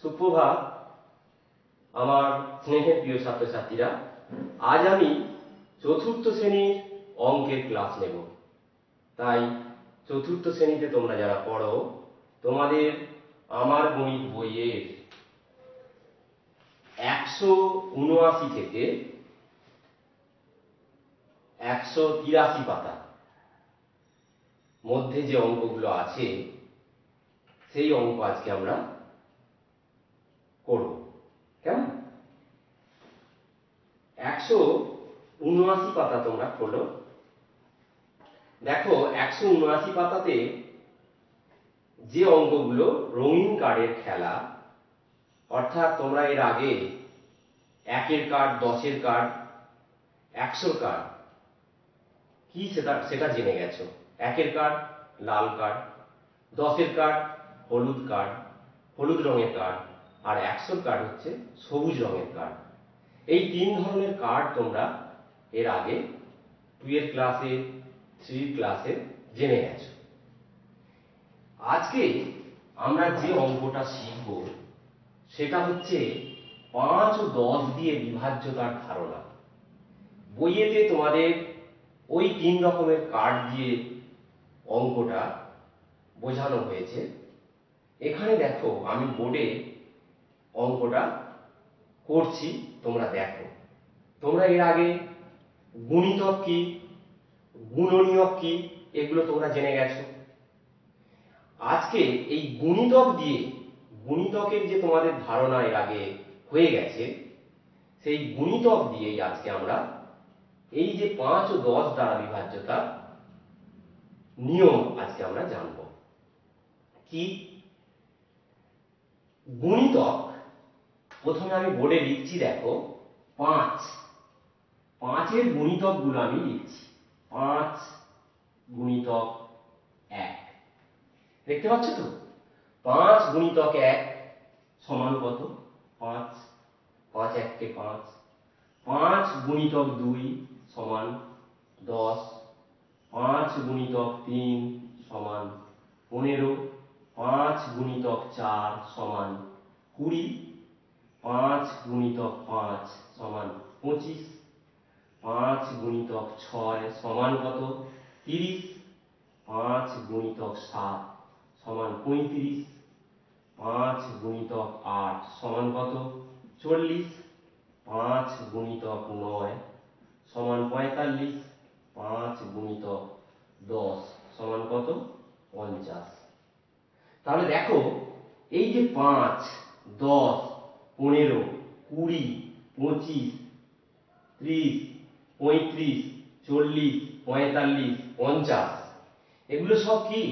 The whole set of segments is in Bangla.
সুপ্রভাত, আমার স্নেহের প্রিয় ছাত্রছাত্রীরা, আজ আমি চতুর্থ শ্রেণির অঙ্কের ক্লাস নেব। তাই চতুর্থ শ্রেণীতে তোমরা যারা পড়ো, তোমাদের আমার গণিত বইয়ের একশো উনআশি থেকে একশো তিরাশি পাতা মধ্যে যে অঙ্কগুলো আছে, সেই অঙ্ক আজকে আমরা করব। কেমন? একশো উনআশি পাতা তোমরা খোলো দেখো, একশো উনআশি পাতাতে যে অঙ্কগুলো রঙিন কার্ডের খেলা, অর্থাৎ তোমরা এর আগে একের কার্ড, দশের কার্ড, একশোর কার্ড, কি সেটা সেটা জেনে গেছো? একের কার্ড, লাল কার্ড, দশের কার্ড, হলুদ কার্ড, হলুদ রঙের কার্ড আর একশোর কার্ড হচ্ছে সবুজ রঙের কার্ড এই তিন ধরনের কার্ড তোমরা এর আগে টুয়েলভ ক্লাসে থ্রি ক্লাসে জেনে গেছো। আজকে আমরা যে অঙ্কটা শিখব, সেটা হচ্ছে পাঁচ ও দশ দিয়ে বিভাজ্যতার ধারণা। বইয়েতে তোমাদের ওই তিন রকমের কার্ড দিয়ে অঙ্কটা বোঝানো হয়েছে। এখানে দেখো, আমি বোর্ডে অঙ্কটা করছি, তোমরা দেখো। তোমরা এর আগে গুণিতক কি, গুণনীয়ক কি, এগুলো তোমরা জেনে গেছো। আজকে এই গুণিতক দিয়ে, গুণিতকের যে তোমাদের ধারণা এর আগে হয়ে গেছে, সেই গুণিতক দিয়েই আজকে আমরা এই যে পাঁচ ও দশ দ্বারা বিভাজ্যতা নিয়ম আজকে আমরা জানব। কি? গুণিতক প্রথমে আমি বোর্ডে লিখছি, দেখো, পাঁচ। পাঁচের গুণিতকগুলো আমি লিখছি। পাঁচ গুণিতক এক। দেখতে পাচ্ছ তো? পাঁচ গুণিতক এক সমান কত? পাঁচ। পাঁচ এককে পাঁচ। পাঁচ গুণিতক দুই সমান দশ। পাঁচ গুণিতক তিন সমান পনেরো। পাঁচ গুণিতক চার সমান কুড়ি। পাঁচ গুণিতক পাঁচ সমান পঁচিশ, পাঁচ গুণিতক ছয় সমান কত? তিরিশ, পাঁচ গুণিতক সাত সমান পঁয়ত্রিশ, পাঁচ গুণিতক আট সমান কত? চল্লিশ, পাঁচ গুণিতক নয় সমান পঁয়তাল্লিশ, পাঁচ গুণিতক দশ সমান কত? পঞ্চাশ। তাহলে দেখো, এই যে পাঁচ, দশ পনেরো, কুড়ি, পঁচিশ, ত্রিশ, পঁয়ত্রিশ, চল্লিশ, পঁয়তাল্লিশ, পঞ্চাশ। এগুলো সব কি?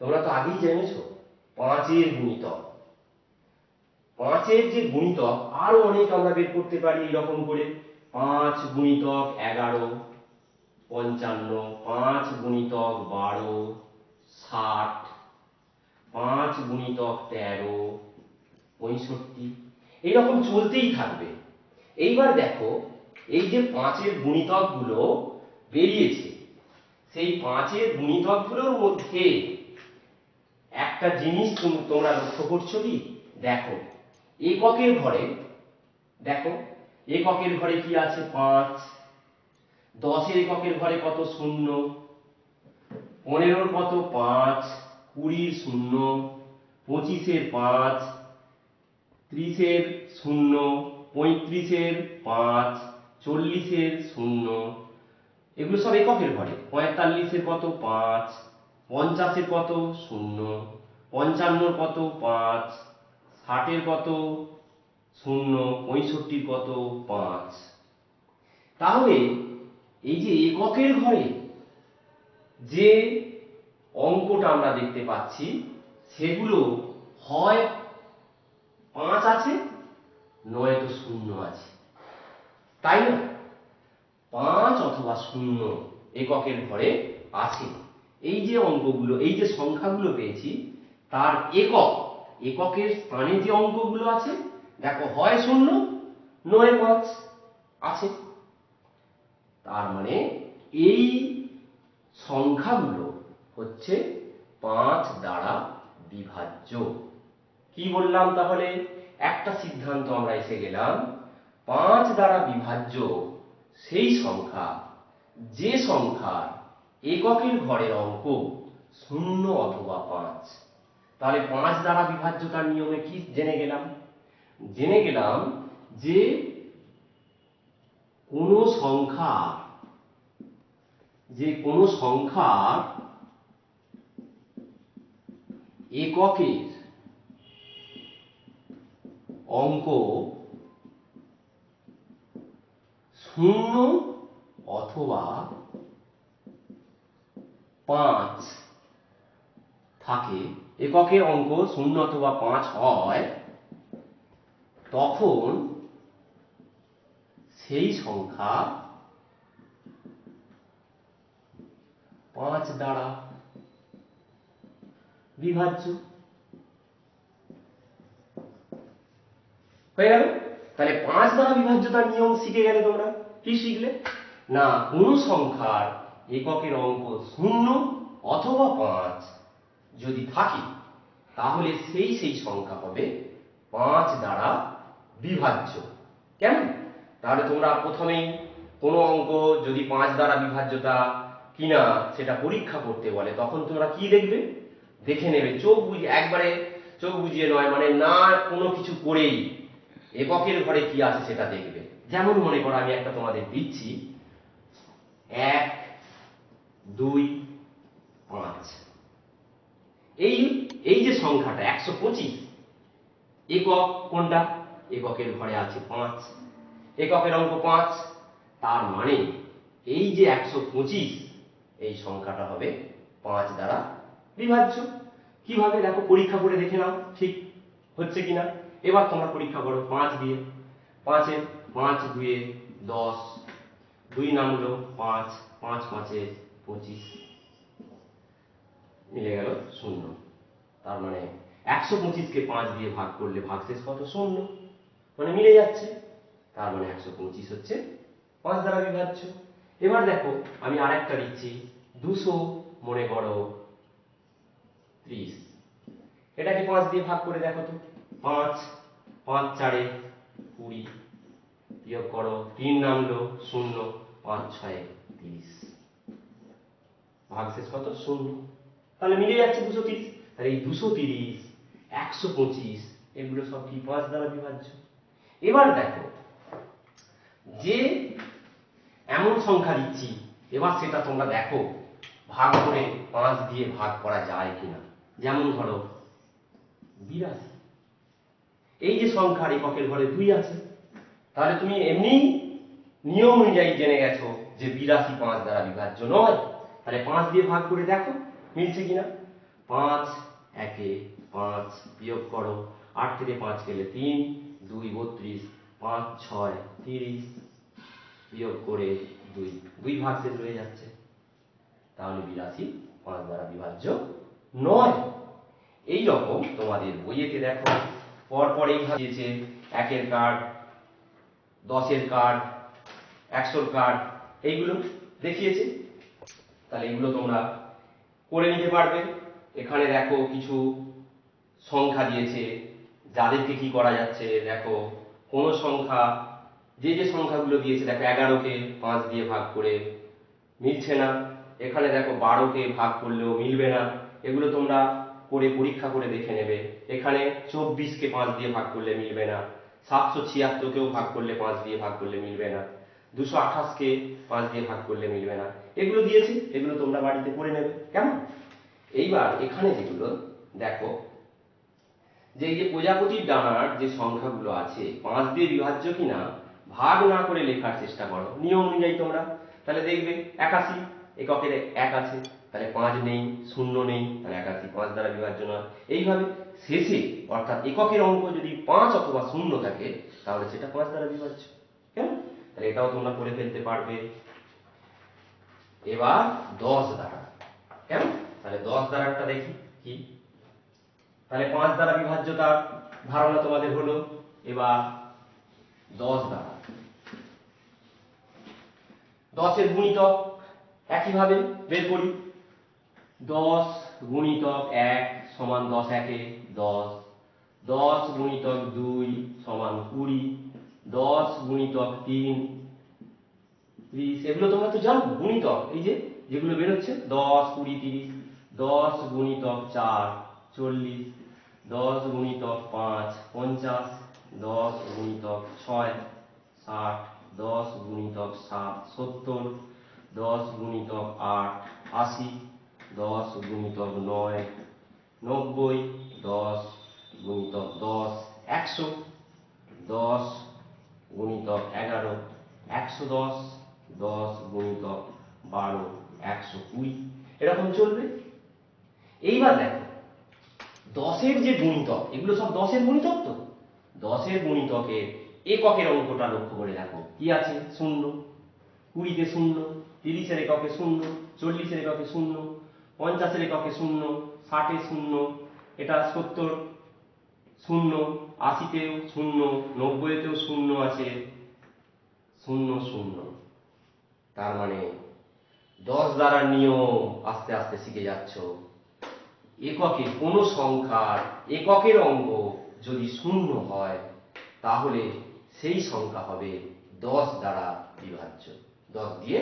তোমরা তো আগেই জেনেছো, পাঁচের গুণিতক। পাঁচের যে গুণিতক, আরও অনেক আমরা বের করতে পারি এরকম করে। পাঁচ গুণিতক এগারো, পঞ্চান্ন, পাঁচ গুণিতক বারো, ষাট, পাঁচ গুণিতক তেরো পঁয়ষট্টি। এইরকম চলতেই থাকবে। এইবার দেখো, এই যে পাঁচের গুণিতকগুলো বেরিয়েছে, সেই পাঁচের গুণিতকগুলোর মধ্যে একটা জিনিস তোম- তোমরা লক্ষ্য করছ কি? দেখো, এককের ঘরে, দেখো, এককের ঘরে কি আছে? পাঁচ। দশের এককের ঘরে কত? শূন্য। পনেরোর কত? পাঁচ। কুড়ির শূন্য। পঁচিশের পাঁচ। ত্রিশের শূন্য, পঁয়ত্রিশের পাঁচ, চল্লিশের শূন্য। এগুলো সব এককের ঘরে। পঁয়তাল্লিশের কত? পাঁচ। পঞ্চাশের কত? শূন্য। পঞ্চান্নর কত? পাঁচ। ষাটের কত? শূন্য। পঁয়ষট্টির কত? পাঁচ। তাহলে এই যে এককের ঘরে যে অঙ্কটা আমরা দেখতে পাচ্ছি, সেগুলো হয় পাঁচ আছে নয়তো শূন্য আছে। তাই না? পাঁচ অথবা শূন্য এককের ঘরে আছে। এই যে অঙ্কগুলো, এই যে সংখ্যাগুলো পেয়েছি, তার একক, এককের স্থানে যে অঙ্কগুলো আছে, দেখো হয় শূন্য, নয় পাঁচ আছে। তার মানে এই সংখ্যাগুলো হচ্ছে পাঁচ দ্বারা বিভাজ্য। কি বললাম তাহলে? একটা সিদ্ধান্ত আমরা এসে গেলাম, পাঁচ দ্বারা বিভাজ্য সেই সংখ্যা, যে সংখ্যার এককের ঘরের অঙ্ক শূন্য অথবা পাঁচ। তাহলে পাঁচ দ্বারা বিভাজ্যতার নিয়মে কি জেনে গেলাম? জেনে গেলাম যে কোনো সংখ্যা, যে কোনো সংখ্যার এককের অঙ্ক শূন্য অথবা পাঁচ থাকে। এককের অঙ্ক শূন্য অথবা পাঁচ হয়, তখন সেই সংখ্যা পাঁচ দ্বারা বিভাজ্য। হয়ে গেল? তাহলে পাঁচ দ্বারা বিভাজ্যতার নিয়ম শিখে গেলে তোমরা কি শিখলে? না কোন সংখ্যার এককের অঙ্ক শূন্য অথবা পাঁচ যদি থাকে, তাহলে সেই সেই সংখ্যা হবে পাঁচ দ্বারা বিভাজ্য। কেমন? তাহলে তোমরা প্রথমেই কোনো অঙ্ক যদি পাঁচ দ্বারা বিভাজ্যতা কিনা সেটা পরীক্ষা করতে বলে, তখন তোমরা কি দেখবে? দেখে নেবে, চোখ বুঝে, একবারে চোখ বুঝিয়ে নয় মানে না কোনো কিছু করেই এককের ঘরে কি আছে সেটা দেখবে। যেমন মনে করো, আমি একটা তোমাদের দিচ্ছি। এক, দুই, পাঁচ। এই এই যে সংখ্যাটা, একশো পঁচিশ। একক কোনটা? এককের ঘরে আছে পাঁচ। এককের অঙ্ক পাঁচ। তার মানে এই যে একশো পঁচিশ, এই সংখ্যাটা হবে পাঁচ দ্বারা বিভাজ্য। কীভাবে? দেখো, পরীক্ষা করে দেখে নাও, ঠিক হচ্ছে কিনা। এবার তোমরা পরীক্ষা করো পাঁচ দিয়ে। পাঁচে পাঁচ দুয়ে দশ। দুই নামলো পাঁচ পাঁচ পাঁচে পঁচিশ। মিলে গেল শূন্য। তার মানে একশো পঁচিশকে পাঁচ দিয়ে ভাগ করলে ভাগশেষ কত? শূন্য। মানে মিলে যাচ্ছে। তার মানে একশো পঁচিশ হচ্ছে পাঁচ দ্বারা বিভাজ্য। এবার দেখো, আমি আর একটা দিচ্ছি। দুশো মনে করো ত্রিশ। এটাকে পাঁচ দিয়ে ভাগ করে দেখো তো? পাঁচ পাঁচ চারে কুড়ি। বিয়োগ করো তিন নামলো শূন্য পাঁচ ছয় তিরিশ। ভাগশেষ কত? শূন্য। তাহলে মিলে যাচ্ছে দুশো তিরিশ। তাহলে এই দুশো তিরিশ একশো পঁচিশ এগুলো সব কি পাঁচ দ্বারা বিভাজ্য? এবার দেখো যে এমন সংখ্যা দিচ্ছি এবার সেটা তোমরা দেখো ভাগ করে পাঁচ দিয়ে ভাগ করা যায় কিনা। যেমন ধরো বিরাশি। এই যে সংখ্যার এককের ঘরে দুই আছে, তাহলে তুমি এমনি নিয়ম অনুযায়ী জেনে গেছো যে বিরাশি পাঁচ দ্বারা বিভাজ্য নয়। তাহলে পাঁচ দিয়ে ভাগ করে দেখো, মিলছে কিনা? পাঁচ, একে পাঁচ বিয়োগ করো, আট থেকে পাঁচ গেলে তিন, দুই বত্রিশ, পাঁচ ছয় তিরিশ, বিয়োগ করে দুই। দুই ভাগ শেষ রয়ে যাচ্ছে। তাহলে বিরাশি পাঁচ দ্বারা বিভাজ্য নয়। এই রকম তোমাদের বইয়েতে দেখো পরপর এইভাবে দিয়েছে একের কার্ড দশের কার্ড একশোর কার্ড এইগুলো দেখিয়েছে। তাহলে এগুলো তোমরা করে নিতে পারবে। এখানে দেখো কিছু সংখ্যা দিয়েছে। যাদেরকে কি করা যাচ্ছে, দেখো কোন সংখ্যা, যে যে সংখ্যাগুলো দিয়েছে, দেখো এগারোকে পাঁচ দিয়ে ভাগ করে মিলছে না। এখানে দেখো বারোকে ভাগ করলেও মিলবে না। এগুলো তোমরা করে পরীক্ষা করে দেখে নেবে। এখানে চব্বিশকে পাঁচ দিয়ে ভাগ করলে মিলবে না। সাতশো ছিয়াত্তরকেও ভাগ করলে পাঁচ দিয়ে ভাগ করলে মিলবে না। দুশো আঠাশকে পাঁচ দিয়ে ভাগ করলে মিলবে না। এগুলো দিয়েছি, এগুলো তোমরা বাড়িতে করে নেবে। কেমন? এইবার এখানে যেগুলো, দেখো, যে এই যে প্রজাপতির ডানার যে সংখ্যাগুলো আছে, পাঁচ দিয়ে বিভাজ্য কিনা, ভাগ না করে লেখার চেষ্টা করো। নিয়ম অনুযায়ী তোমরা, তাহলে দেখবে, একাশি, এককের এক আছে। তাহলে পাঁচ নেই, শূন্য নেই, তাহলে একাশি, পাঁচ দ্বারা বিভাজ্য নয়। এইভাবে শেষে অর্থাৎ এককের অঙ্ক যদি পাঁচ অথবা শূন্য থাকে, তাহলে সেটা পাঁচ দ্বারা বিভাজ্য। কেমন তাহলে এটাও তোমরা করে ফেলতে পারবে। এবার দশ দ্বারা। কেন? তাহলে দশ দ্বারাটা দেখি, কি? তাহলে পাঁচ দ্বারা বিভাজ্যতার ধারণা তোমাদের হলো। এবার দশ দ্বারা। দশের গুণিতক একইভাবে বের করি। দশ গুণিতক এক সমান দশ একে দশ। দশ গুণিতক দুই সমান কুড়ি। দশ গুণিতক তিন। ত্রিশ, এগুলো তোমরা তো জানো, গুণিতক, এই যে যেগুলো বেরোচ্ছে, দশ, কুড়ি, তিরিশ। দশ গুণিতক চার, চল্লিশ। দশ গুণিতক পাঁচ, পঞ্চাশ। দশ গুণিতক ছয়, ষাট। দশ গুণিতক সাত, সত্তর। দশ গুণিতক আট, আশি। দশ গুণিতক নয় নব্বই দশ গুণিতক দশ একশো দশ গুণিতক এগারো একশো দশ দশ গুণিতক বারো একশো কুড়ি এরকম চলবে? এইবার দেখো, দশের যে গুণিতক এগুলো সব দশের গুণিতক তো? দশের গুণিতকের এককের অঙ্কটা লক্ষ্য করে দেখো। কি আছে? শূন্য। কুড়িতে শূন্য, তিরিশের এককে শূন্য, চল্লিশের এককে শূন্য পঞ্চাশের এককে শূন্য ষাটে শূন্য, এটা সত্তর শূন্য, আশিতেও শূন্য, নব্বইতেও শূন্য আছে, শূন্য শূন্য। তার মানে দশ দ্বারা নিয়ম আস্তে আস্তে শিখে যাচ্ছ। এককে কোনো সংখ্যার এককের অঙ্গ যদি শূন্য হয়, তাহলে সেই সংখ্যা হবে দশ দ্বারা বিভাজ্য। দশ দিয়ে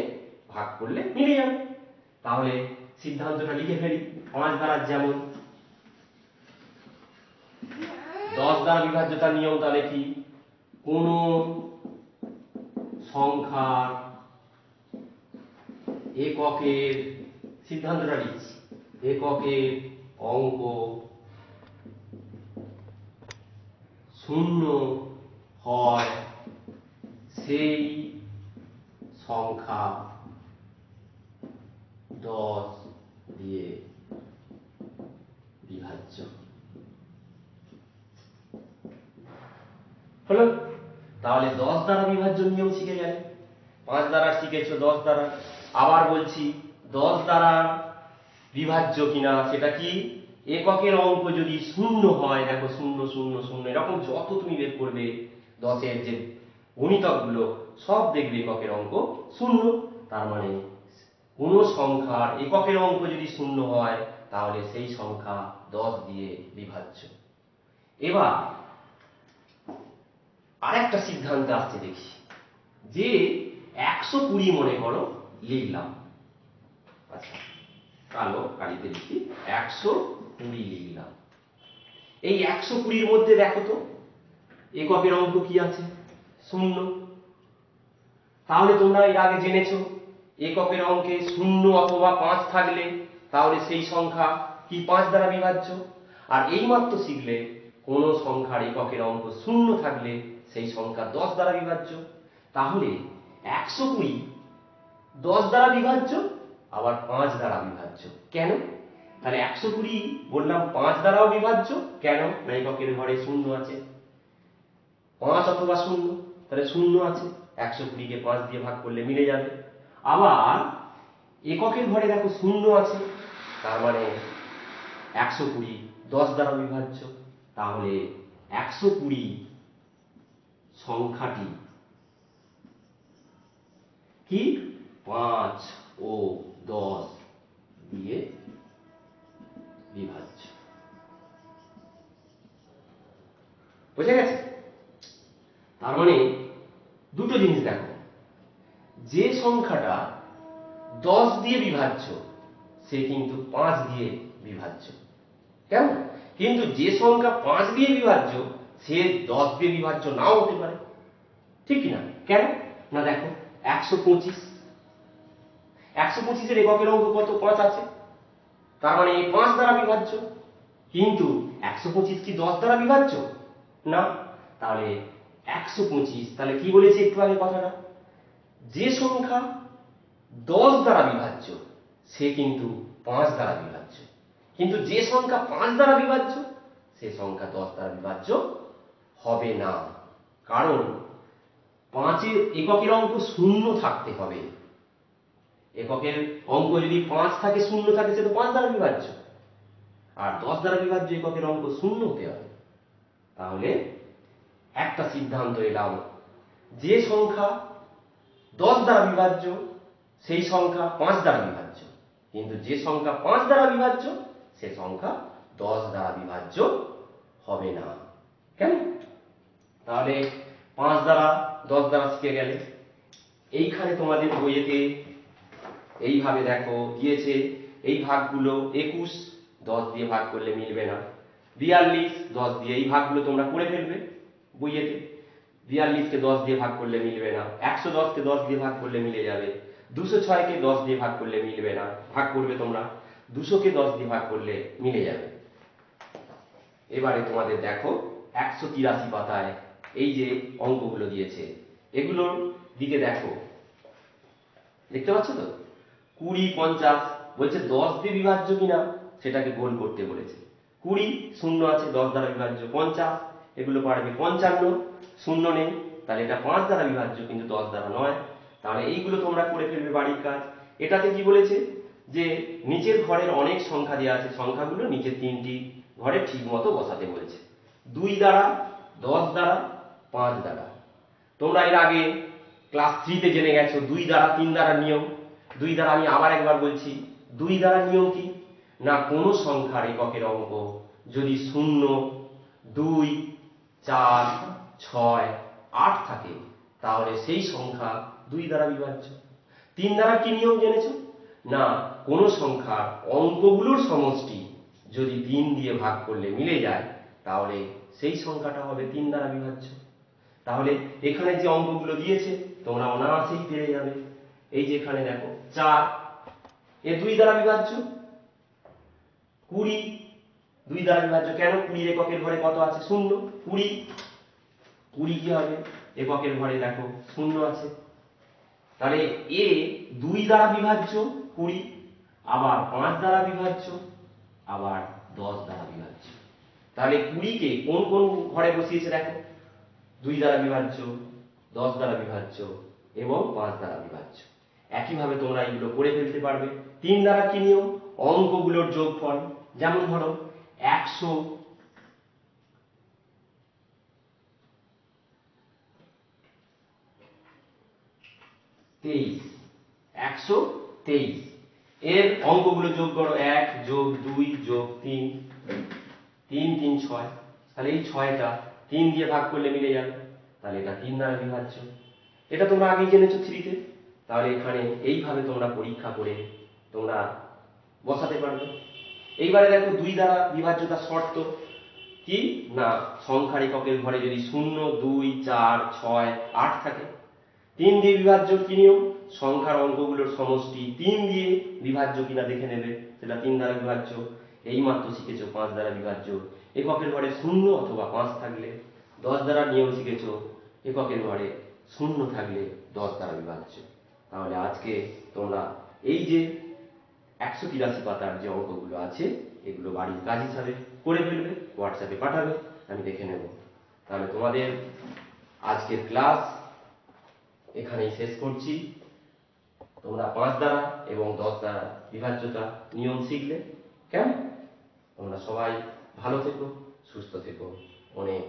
ভাগ করলে মিলে যাবে তাহলে সিদ্ধান্তটা লিখে ফেলি। পাঁচ দ্বারা যেমন। দশ দ্বারা বিভাজ্যতার নিয়ম তাহলে কি? কোন সংখ্যার এককের সিদ্ধান্তটা লিখছি। এককের অঙ্ক শূন্য হয় সেই সংখ্যা দশ দিয়ে বিভাজ্য হলো তাহলে দশ দ্বারা বিভাজ্য নিয়ম শিখে গেলে। পাঁচ দ্বারা শিখেছো, দশ দ্বারা। আবার বলছি, দশ দ্বারা বিভাজ্য কিনা, সেটা কি? এককের অঙ্ক যদি শূন্য হয়, দেখো শূন্য শূন্য শূন্য, এরকম যত তুমি বের করবে, দশের যে গুণিতকগুলো, সব দেখবে এককের অঙ্ক শূন্য। তার মানে কোনো সংখ্যার এককের অঙ্ক যদি শূন্য হয়, তাহলে সেই সংখ্যা দশ দিয়ে বিভাজ্য। এবার আরেকটা সিদ্ধান্ত আসছে, দেখি। যে একশো কুড়ি মনে করো, লিখলাম। আচ্ছা কালো কালিতে লিখি, একশো কুড়ি লিখলাম। এই একশো কুড়ির মধ্যে দেখো তো এককের অঙ্ক কি আছে? শূন্য। তাহলে তোমরা এর আগে জেনেছো এককের অঙ্কে শূন্য অথবা পাঁচ থাকলে তাহলে সেই সংখ্যা কি পাঁচ দ্বারা বিভাজ্য? আর এইমাত্র শিখলে কোন সংখ্যার এককের অঙ্ক শূন্য থাকলে সেই সংখ্যা দশ দ্বারা বিভাজ্য, তাহলে একশো কুড়ি দশ দ্বারা বিভাজ্য, আবার পাঁচ দ্বারা বিভাজ্য। কেন? তাহলে একশো কুড়ি বললাম পাঁচ দ্বারাও বিভাজ্য, কেন? এককের ঘরে শূন্য আছে। পাঁচ অথবা শূন্য, তাহলে শূন্য আছে। একশো কুড়িকে পাঁচ দিয়ে ভাগ করলে মিলে যাবে। আবার এককের ঘরে দেখো শূন্য আছে, তার মানে একশো কুড়ি দশ দ্বারা বিভাজ্য, তাহলে একশো কুড়ি সংখ্যাটি। কি? পাঁচ ও দশ দিয়ে বিভাজ্য। বুঝে গেছে? তার মানে দুটো জিনিস দেখো। যে সংখ্যাটা দশ দিয়ে বিভাজ্য সে কিন্তু পাঁচ দিয়ে বিভাজ্য। কেমন? কিন্তু যে সংখ্যা পাঁচ দিয়ে বিভাজ্য সে দশ দিয়ে বিভাজ্য নাও হতে পারে। ঠিক না কেন? না দেখো, একশো পঁচিশ। একশো পঁচিশের এককের অঙ্ক কত? পাঁচ আছে। তার মানে এই পাঁচ দ্বারা বিভাজ্য। কিন্তু একশো পঁচিশ কি দশ দ্বারা বিভাজ্য? না। তাহলে একশো পঁচিশ, তাহলে কি বলেছি একটু আগে কথাটা? যে সংখ্যা দশ দ্বারা বিভাজ্য, সে কিন্তু পাঁচ দ্বারা বিভাজ্য। কিন্তু যে সংখ্যা পাঁচ দ্বারা বিভাজ্য, সে সংখ্যা দশ দ্বারা বিভাজ্য হবে না। কারণ পাঁচের এককের অঙ্ক শূন্য থাকতে হবে। এককের অঙ্ক যদি পাঁচ থাকে, শূন্য থাকে, সে তো পাঁচ দ্বারা বিভাজ্য। আর দশ দ্বারা বিভাজ্য এককের অঙ্ক শূন্য হতে হবে। তাহলে একটা সিদ্ধান্ত এলাম যে সংখ্যা দশ দ্বারা বিভাজ্য, সেই সংখ্যা পাঁচ দ্বারা বিভাজ্য। কিন্তু যে সংখ্যা পাঁচ দ্বারা বিভাজ্য, সে সংখ্যা দশ দ্বারা বিভাজ্য হবে না। কেন তাহলে পাঁচ দ্বারা, দশ দ্বারা শিখে গেলে। এইখানে তোমাদের বইয়েতে এইভাবে দেখো, দিয়েছে, এই ভাগগুলো একুশ, দশ দিয়ে ভাগ করলে মিলবে না। বিয়াল্লিশ, দশ দিয়ে, এই ভাগগুলো তোমরা করে ফেলবে বইয়েতে। বিয়াল্লিশকে দশ দিয়ে ভাগ করলে মিলবে না। একশো দশকে দশ দিয়ে ভাগ করলে মিলে যাবে। দুশো ছয়কে দশ দিয়ে ভাগ করলে মিলবে না। ভাগ করবে তোমরা। দুশোকে দশ দিয়ে ভাগ করলে মিলে যাবে। এবারে তোমাদের দেখো, একশো তিরাশি পাতায় এই যে অঙ্কগুলো দিয়েছে, এগুলোর দিকে দেখো। দেখতে পাচ্ছ তো? কুড়ি, পঞ্চাশ, বলছে দশ দিয়ে বিভাজ্য কিনা, সেটাকে গোল করতে বলেছে। কুড়ি, শূন্য আছে, দশ দ্বারা বিভাজ্য, পঞ্চাশ, এগুলো পারবে পঞ্চান্ন, শূন্য নেই, তাহলে এটা পাঁচ দ্বারা বিভাজ্য, কিন্তু দশ দ্বারা নয়। তাহলে এইগুলো তোমরা করে ফেলবে বাড়ির কাজ। এটাতে কি বলেছে? যে নিচের ঘরের অনেক সংখ্যা দেওয়া আছে, সংখ্যাগুলো নিচের তিনটি ঘরে ঠিক মতো বসাতে বলেছে। দুই দ্বারা, দশ দ্বারা পাঁচ দ্বারা। তোমরা এর আগে ক্লাস থ্রিতে জেনে গেছো, দুই দ্বারা, তিন দ্বারা নিয়ম। দুই দ্বারা আমি আবার একবার বলছি, দুই দ্বারা নিয়ম কি? না, কোনো সংখ্যার এককের অঙ্ক যদি শূন্য, দুই, চার, ছয়, আট থাকে, তাহলে সেই সংখ্যা দুই দ্বারা বিভাজ্য। তিন দ্বারা কি নিয়ম জেনেছো? না, কোনো সংখ্যার অঙ্কগুলোর সমষ্টি যদি তিন দিয়ে ভাগ করলে মিলে যায়, তাহলে সেই সংখ্যাটা হবে তিন দ্বারা বিভাজ্য। তাহলে এখানে যে অঙ্কগুলো দিয়েছে, তোমরা অনায়াসেই পেরে যাবে। এই যে এখানে দেখো, চার, এ দুই দ্বারা বিভাজ্য। কুড়ি, দুই দ্বারা বিভাজ্য। কেন কুড়ির এককের ঘরে কত আছে? শূন্য। কুড়ি কুড়ি কি হবে? এককের ঘরে দেখো, শূন্য আছে। তাহলে এ দুই দ্বারা বিভাজ্য, কুড়ি, আবার পাঁচ দ্বারা বিভাজ্য, আবার দশ দ্বারা বিভাজ্য। তাহলে কুড়িকে কোন কোন ঘরে বসিয়েছে দেখো? দুই দ্বারা বিভাজ্য, দশ দ্বারা বিভাজ্য এবং পাঁচ দ্বারা বিভাজ্য। একইভাবে তোমরা এগুলো করে ফেলতে পারবে। তিন দ্বারা কি নিয়ম? অঙ্কগুলোর যোগফল। যেমন ধরো, একশো তেইশ একশো তেইশ। এর অঙ্কগুলো যোগ করো, এক যোগ দুই যোগ তিন তিন তিন, ছয়। তাহলে এই ছয়টা তিন দিয়ে ভাগ করলে মিলে যাবে। তাহলে এটা তিন দ্বারা বিভাজ্য। এটা তোমরা আগেই জেনেছো থ্রিতে। তাহলে এখানে এইভাবে তোমরা পরীক্ষা করে তোমরা বসাতে পারবে। এইবারে দেখো দুই দ্বারা বিভাজ্যতা শর্ত। কি? না, সংখ্যার এককের ঘরে যদি শূন্য, দুই, চার, ছয়, আট থাকে, তিন দিয়ে বিভাজ্য কি নিয়ম? সংখ্যার অঙ্কগুলোর সমষ্টি তিন দিয়ে বিভাজ্য কিনা দেখে নেবে। সেটা তিন দ্বারা বিভাজ্য। এই মাত্র শিখেছো পাঁচ দ্বারা বিভাজ্য। এককের ঘরে শূন্য অথবা পাঁচ থাকলে দশ দ্বারা নিয়ম শিখেছো। এককের ঘরে শূন্য থাকলে দশ দ্বারা বিভাজ্য। তাহলে আজকে তোমরা এই যে একশো তিরাশি পাতার যে অঙ্কগুলো আছে, এগুলো বাড়ির কাজ হিসাবে করে ফেলবে, হোয়াটসঅ্যাপে পাঠাবে, আমি দেখে নেব। তাহলে তোমাদের আজকের ক্লাস এখানেই শেষ করছি। তোমরা পাঁচ দ্বারা এবং দশ দ্বারা বিভাজ্যতা নিয়ম শিখলে কেমন? তোমরা সবাই ভালো থেকো সুস্থ থেকো। অনেক